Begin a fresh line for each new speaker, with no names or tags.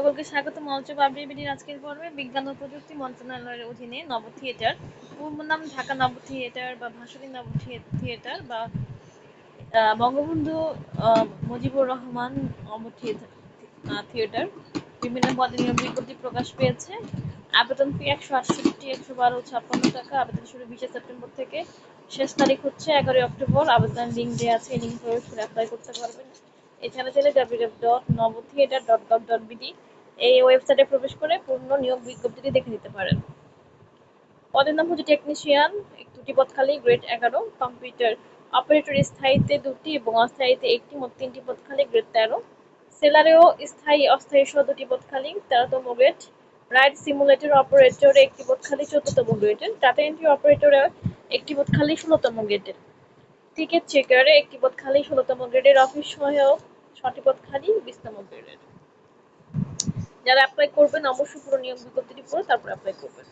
সকলকে স্বাগত মঞ্চ বাবরিবিডির আজকের পর্বে বিজ্ঞান ও প্রযুক্তি মন্ত্রণালয়ের অধীনে নব থিয়েটার পূর্ব নাম ঢাকা নব থিয়েটার বা ভাসুরী নব থিয়েটার বা বঙ্গবন্ধু মুজিবুর রহমান নব থিয়েটার থিয়েটার বিভিন্ন পদে নিয়োগ বিজ্ঞপ্তি প্রকাশ পেয়েছে। আবেদন ফি একশো আটষট্টি, একশো বারো, ছাপ্পান্ন টাকা। আবেদন শুরু বিশে সেপ্টেম্বর থেকে। শেষ তারিখ হচ্ছে এগারোই অক্টোবর। আবেদন লিঙ্ক দেওয়া আছে, এই লিঙ্ক প্রবেশ করে অ্যাপ্লাই করতে পারবেন। এছাড়া চাইলে W dot Nabo theatre dot gov dot BD এই ওয়েবসাইটে প্রবেশ করে পূর্ণ নিয়োগ বিজ্ঞপ্তিটি দেখে নিতে পারেন। পদের নাম হচ্ছে টেকনিশিয়ান দুটি পদ খালি গ্রেড এগারো কম্পিউটার অপারেটর স্থায়ীতে দুটি এবং অস্থায়ীতে একটি, মোট তিনটি পদ খালি গ্রেড তেরো। সেলারেও স্থায়ী, অস্থায়ী সহ দুটি পদ খালি, তেরোতম গ্রেড রাইড সিমুলেটর অপারেটরে একটি পদ খালি, চোদ্দতম গ্রেডের টাটা এন্ট্রি অপারেটরে একটি পদ খালি, ষোলোতম গ্রেডের টিকিট চেকারে একটি পদ খালি, ষোলোতম গ্রেডের অফিস সহায়ক, ছটি পদ খালি, বিশতম গ্রেডের যারা অ্যাপ্লাই করবেন অবশ্যই পুরো নিয়োগ বিজ্ঞপ্তিটি পড়ে তারপর অ্যাপ্লাই করবেন